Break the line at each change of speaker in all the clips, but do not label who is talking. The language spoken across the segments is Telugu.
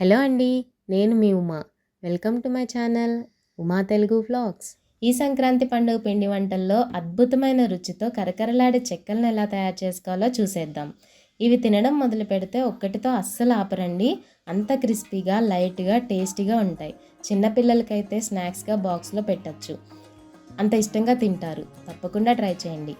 హలో అండి నేను మీ Uma. Welcome to my channel Uma Telugu vlogs. ఈ సంక్రాంతి పండుగ పిండి వంటల్లో అద్భుతమైన రుచితో కరకరలాడే చెక్కలను ఎలా తయారు చేసుకోవాలో చూసేద్దాం. ఇవి తినడం మొదలు పెడితే ఒక్కటితో అస్సలు ఆపరండి. అంత క్రిస్పీగా లైట్గా టేస్టీగా ఉంటాయి. చిన్నపిల్లలకైతే స్నాక్స్గా బాక్స్లో పెట్టచ్చు. అంత ఇష్టంగా తింటారు. తప్పకుండా ట్రై చేయండి.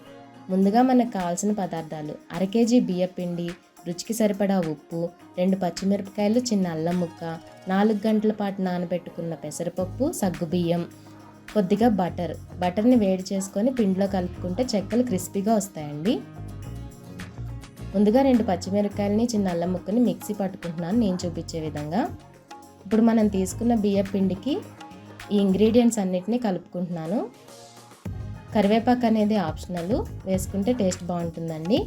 ముందుగా మనకు కావాల్సిన పదార్థాలు. అర కేజీ బియ్యపిండి రుచికి సరిపడా ఉప్పు రెండు పచ్చిమిరపకాయలు చిన్న అల్లం ముక్క నాలుగు గంటల పాటు నానబెట్టుకున్న పెసరపప్పు సగ్గుబియ్యం కొద్దిగా బటర్. బటర్ని వేడి చేసుకొని పిండిలో కలుపుకుంటే చెక్కలు క్రిస్పీగా వస్తాయండి. ముందుగా రెండు పచ్చిమిరపకాయలని చిన్న అల్లం ముక్కని మిక్సీ పట్టుకుంటున్నాను నేను చూపించే విధంగా. ఇప్పుడు మనం తీసుకున్న బియ్య పిండికి ఈ ఇంగ్రీడియంట్స్ అన్నిటినీ కలుపుకుంటున్నాను. కరివేపాకు అనేది ఆప్షనల్. వేసుకుంటే టేస్ట్ బాగుంటుందండి.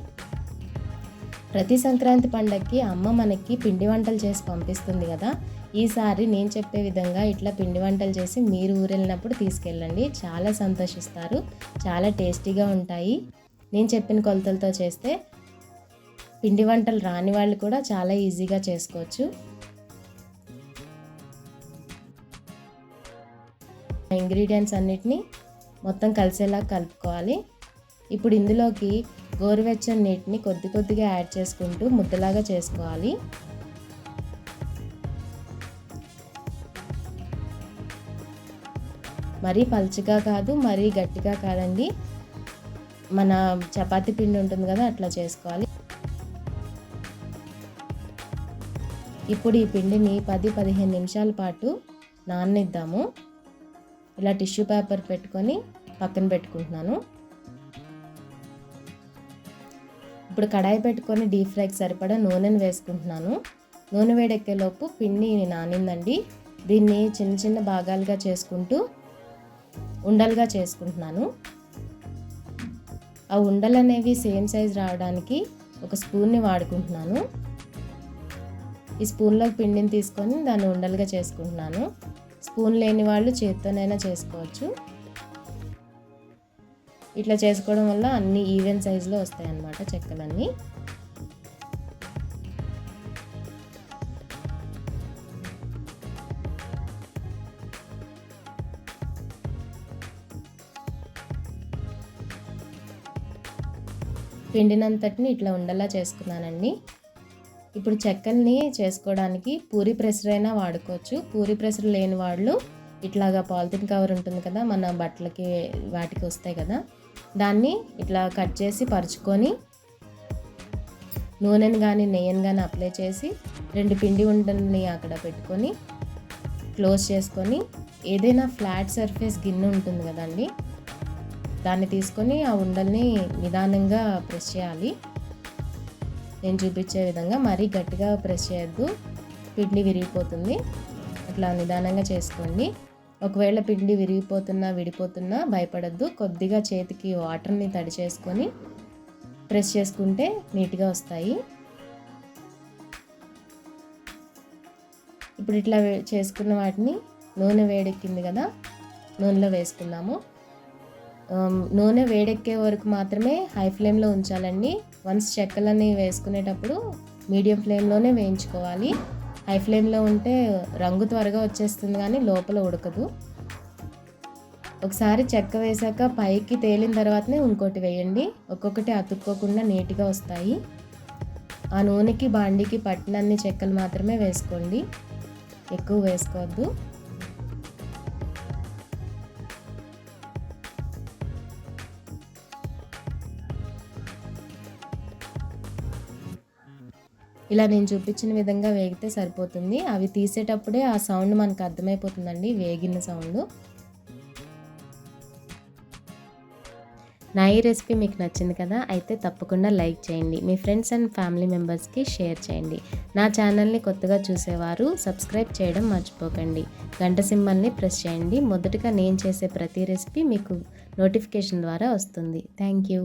ప్రతి సంక్రాంతి పండగకి అమ్మ మనకి పిండి వంటలు చేసి పంపిస్తుంది కదా. ఈసారి నేను చెప్పే విధంగా ఇట్లా పిండి వంటలు చేసి మీరు ఊరెళ్ళినప్పుడు తీసుకెళ్ళండి. చాలా సంతోషిస్తారు. చాలా టేస్టీగా ఉంటాయి. నేను చెప్పిన కొలతలతో చేస్తే పిండి వంటలు రాని వాళ్ళు కూడా చాలా ఈజీగా చేసుకోవచ్చు. ఇంగ్రీడియంట్స్ అన్నిటినీ మొత్తం కలిసేలా కలుపుకోవాలి. ఇప్పుడు ఇందులోకి గోరువెచ్చని నీటిని కొద్ది కొద్దిగా యాడ్ చేసుకుంటూ ముద్దలాగా చేసుకోవాలి. మరీ పలుచగా కాదు మరీ గట్టిగా కాదండి. మన చపాతీ పిండి ఉంటుంది కదా అట్లా చేసుకోవాలి. ఇప్పుడు ఈ పిండిని పది పదిహేను నిమిషాల పాటు నాననిద్దాము. ఇలా టిష్యూ పేపర్ పెట్టుకొని పక్కన పెట్టుకుంటున్నాను. ఇప్పుడు కడాయి పెట్టుకొని డీప్ ఫ్రైకి సరిపడా నూనెను వేసుకుంటున్నాను. నూనె వేడెక్కేలోపు పిండి నానిందండి. దీన్ని చిన్న చిన్న భాగాలుగా చేసుకుంటూ ఉండలుగా చేసుకుంటున్నాను. ఆ ఉండలు అనేవి సేమ్ సైజ్ రావడానికి ఒక స్పూన్ని వాడుకుంటున్నాను. ఈ స్పూన్లో పిండిని తీసుకొని దాన్ని ఉండలుగా చేసుకుంటున్నాను. స్పూన్ లేని వాళ్ళు చేత్తోనైనా చేసుకోవచ్చు. ఇట్లా చేసుకోవడం వల్ల అన్ని ఈవెన్ సైజులో వస్తాయి అన్నమాట చెక్కలన్నీ. పిండినంతటిని ఇట్లా ఉండలా చేసుకున్నానండి. ఇప్పుడు చెక్కల్ని చేసుకోవడానికి పూరి ప్రెషర్ అయినా వాడుకోవచ్చు. పూరి ప్రెషర్ లేని వాళ్ళు ఇట్లాగా పాలిథిన్ కవర్ ఉంటుంది కదా మన బట్టలకి వాటికి వస్తాయి కదా. దాన్ని ఇట్లా కట్ చేసి పరుచుకొని నూనెని కానీ నెయ్యిని కానీ అప్లై చేసి రెండు పిండి ఉండల్ని అక్కడ పెట్టుకొని క్లోజ్ చేసుకొని ఏదైనా ఫ్లాట్ సర్ఫేస్ గిన్నె ఉంటుంది కదండి దాన్ని తీసుకొని ఆ ఉండల్ని నిదానంగా ప్రెస్ చేయాలి. నేను చూపించే విధంగా మరీ గట్టిగా ప్రెస్ చేయొద్దు పిండి విరిగిపోతుంది. అట్లా నిదానంగా చేసుకోండి. ఒకవేళ పిండి విరిగిపోతున్నా విడిపోతున్నా భయపడద్దు. కొద్దిగా చేతికి వాటర్ని తడి చేసుకొని ప్రెస్ చేసుకుంటే నీట్గా వస్తాయి. ఇప్పుడు ఇట్లా చేసుకున్న వాటిని నూనె వేడెక్కింది కదా నూనెలో వేసుకున్నాము నూనె వేడెక్కే వరకు మాత్రమే హై ఫ్లేమ్లో ఉంచాలండి. వన్స్ చెక్కలని వేసుకునేటప్పుడు మీడియం ఫ్లేమ్లోనే వేయించుకోవాలి. హై ఫ్లేమ్లో ఉంటే రంగు త్వరగా వచ్చేస్తుంది కానీ లోపల ఉడకదు. ఒకసారి చెక్క వేసాక పైకి తేలిన తర్వాతనే ఇంకోటి వేయండి. ఒక్కొక్కటి అతుక్కోకుండా నీట్గా వస్తాయి. ఆ నూనెకి బాండికి పట్టినన్ని చెక్కలు మాత్రమే వేసుకోండి. ఎక్కువ వేసుకోవద్దు. ఇలా నేను చూపించిన విధంగా వేగితే సరిపోతుంది. అవి తీసేటప్పుడే ఆ సౌండ్ మనకు అర్థమైపోతుందండి వేగిన సౌండ్. నా ఈ రెసిపీ మీకు నచ్చింది కదా అయితే తప్పకుండా లైక్ చేయండి. మీ ఫ్రెండ్స్ అండ్ ఫ్యామిలీ మెంబర్స్కి షేర్ చేయండి. నా ఛానల్ని కొత్తగా చూసేవారు సబ్స్క్రైబ్ చేయడం మర్చిపోకండి. గంట సింబల్ని ప్రెస్ చేయండి. మొదటగా నేను చేసే ప్రతి రెసిపీ మీకు నోటిఫికేషన్ ద్వారా వస్తుంది. Thank you.